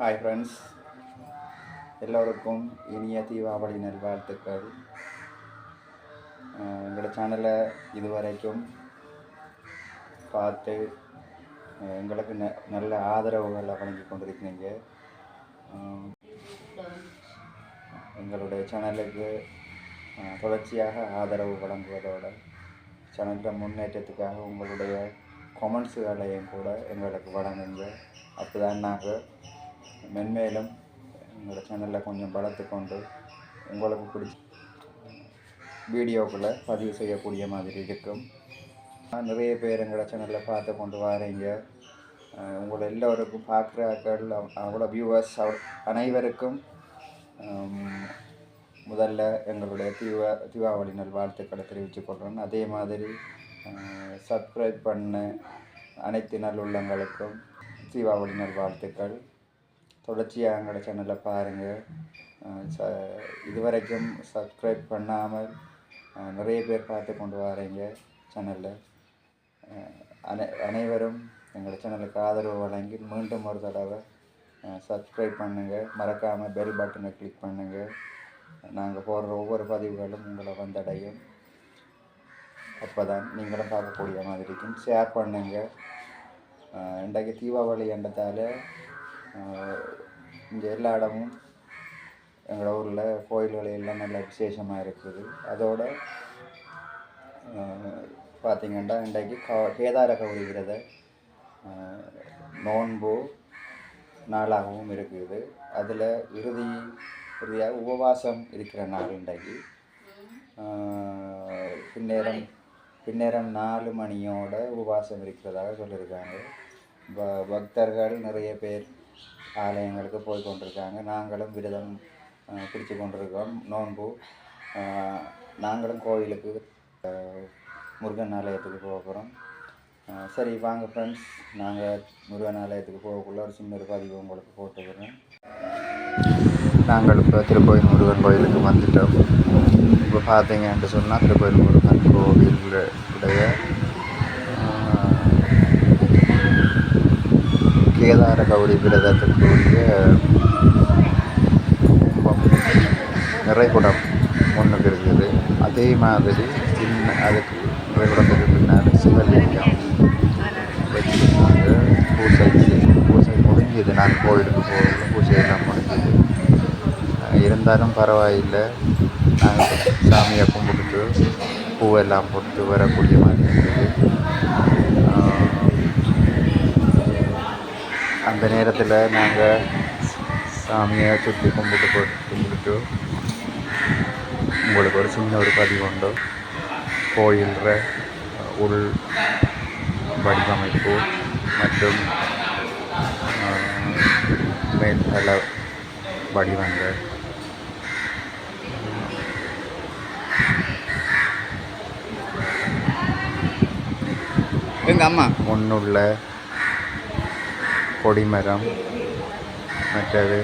Hi friends எல்லோருக்கும் இனிய தீபாவளி நல்வாழ்த்துக்கள். எங்களோட சேனலை இதுவரைக்கும் பார்த்து எங்களுக்கு ந நல்ல ஆதரவுகளை வழங்கி கொண்டிருக்கிறீங்க. எங்களுடைய சேனலுக்கு தொடர்ச்சியாக ஆதரவு வழங்குவதோடு சேனலில் முன்னேற்றத்துக்காக உங்களுடைய கொமெண்ட்ஸுகளையும் கூட எங்களுக்கு வழங்குங்க. அப்போ தான் நாங்கள் மென்மேலும் எங்களோட சேனலில் கொஞ்சம் வளர்த்து கொண்டு உங்களுக்கு பிடிச்ச வீடியோக்களை பதிவு செய்யக்கூடிய மாதிரி இருக்கும். நிறைய பேர் எங்களோட சேனலில் பார்த்து கொண்டு வரீங்க. அஹ் உங்களை எல்லோருக்கும் பார்க்குறாக்கள் அவ்வளோ வியூவர்ஸ் அனைவருக்கும் முதல்ல எங்களுடைய தீபா தீபாவளி நல் வாழ்த்துக்களை தெரிவித்துக் கொள்கிறேன் அதே மாதிரி சப்ஸ்கிரைப் பண்ண அனைத்து நல்லுள்ளங்களுக்கும் தீபாவளி நல் வாழ்த்துக்கள். தொடர்ச்சியாக எங்களோட சேனலை பாருங்கள் ச இதுவரைக்கும் சப்ஸ்கிரைப் பண்ணாமல் நிறைய பேர் பார்த்து கொண்டு வரீங்க சேனலில் அனை அனைவரும் எங்களோட சேனலுக்கு ஆதரவு வழங்கி மீண்டும் ஒரு தடவை சப்ஸ்கிரைப் பண்ணுங்கள் மறக்காமல் பெல் பட்டனை கிளிக் பண்ணுங்கள் நாங்கள் போடுற ஒவ்வொரு பதிவுகளும் உங்களை வந்தடையும். அப்போ தான் நீங்களும் பார்க்கக்கூடிய மாதிரி இருக்கும் ஷேர் பண்ணுங்கள் இன்றைக்கு தீபாவளி என்றதால் இங்கே எல்லா இடமும் எங்களோட ஊரில் கோயில்கள் எல்லாம் நல்ல விசேஷமாக இருக்குது. அதோட பார்த்திங்கன்னா இன்றைக்கு கா கேதார கௌரி விரத நோன்பு நாளாகவும் இருக்குது. அதில் இறுதி இறுதியாக உபவாசம் இருக்கிற நாள் இன்றைக்கு. பின்னேரம் பின்னேரம் நாலு மணியோட உபவாசம் இருக்கிறதாக சொல்லியிருக்காங்க. ப பக்தர்கள் நிறைய பேர் ஆலயங்களுக்கு போய் கொண்டிருக்காங்க. நாங்களும் விரதம் பிடிச்சு கொண்டிருக்கோம் நோன்பு நாங்களும் கோயிலுக்கு முருகன் ஆலயத்துக்கு போக போகிறோம் சரி வாங்க ஃப்ரெண்ட்ஸ் நாங்கள் முருகன் ஆலயத்துக்கு போகக்குள்ள ஒரு சின்ன ஒரு பதிவு உங்களுக்கு போட்டுக்கிறேன் நாங்கள் இப்போ திருக்கோயில் முருகன் கோயிலுக்கு வந்துட்டோம். இப்போ பார்த்தீங்கன்னு சொன்னால் திருக்கோயில் முருகன் கோவில் கேதார கௌரி விரதத்திற்குரிய கும்பம். நிறைகுடம் ஒன்று இருக்குது அதே மாதிரி சின்ன அதுக்கு நிறைகுடத்துக்கு பின்னால் சிவலிங்கம் வச்சுருக்காங்க. பூசை பூசை முடிஞ்சது. நான் கோயிலுக்கு போகல. பூசையெல்லாம் முடிஞ்சது. இருந்தாலும் பரவாயில்லை. நாங்கள் சாமியை கும்பிட்டுட்டு பூவெல்லாம் போட்டு வரக்கூடிய மாதிரி இருக்குது. அந்த நேரத்தில் நாங்கள் சாமியை சுற்றி கும்பிட்டு போட்டு கும்பிட்டுட்டு உங்களுக்கு ஒரு சின்ன ஒரு பதிவு உண்டு. கோயில்ற உள் வடிவமைப்பு மற்றும் மேல்தள வடிவங்கள். எங்கள் அம்மா? முன்னுள்ள கொடிமரம் மற்றது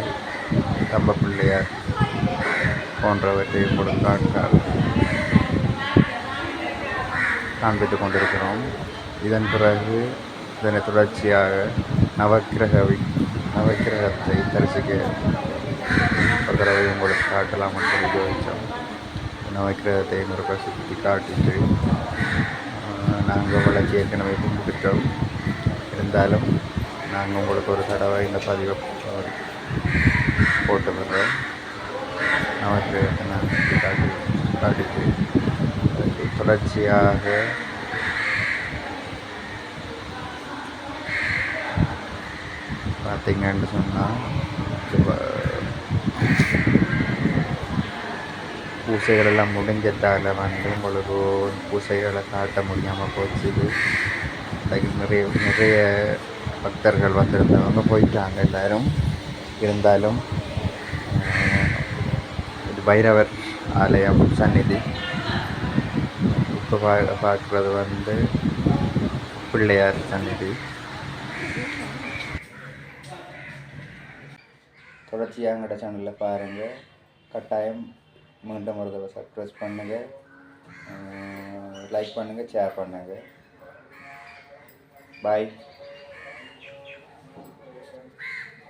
தம்ப பிள்ளையார் போன்றவற்றை கொடுத்தாட்கள் காண்பித்து கொண்டிருக்கிறோம். இதன் பிறகு இதனை தொடர்ச்சியாக நவக்கிரக நவக்கிரகத்தை தரிசிக்க ஒரு தடவை உங்களுக்கு காட்டலாம் என்று யோசித்தோம் நவக்கிரகத்தை இன்னொரு சுற்றி காட்டிட்டு நாங்கள் விளக்கு ஏற்கனவே கும்பிட்டுட்டோம். இருந்தாலும் நாங்கள் உங்களுக்கு ஒரு தடவை இந்த பதிவை போட்டு விடுறோம் நவக்கிரகத்தை நாங்கள் காட்டி காட்டிட்டு தொடர்ச்சியாக பார்த்தீங்கன்னு சொன்னால் பூசைகள் எல்லாம் முடிஞ்சதால் வந்து உங்களுக்கு பூசைகளை காட்ட முடியாமல் போச்சு நிறைய நிறைய பக்தர்கள் வந்திருந்தவங்க போயிட்டாங்க எல்லாரும். இருந்தாலும் இது பைரவர் ஆலயம் சந்நிதி. இப்போ பா பார்க்குறது வந்து பிள்ளையார் சந்நிதி. தொடர்ச்சியாக எங்களோட சேனலில் பாருங்கள் கட்டாயம் மீண்டும் ஒரு தடவை சப்ஸ்கிரைப் பண்ணுங்கள் லைக் பண்ணுங்கள் ஷேர் பண்ணுங்கள் பாய்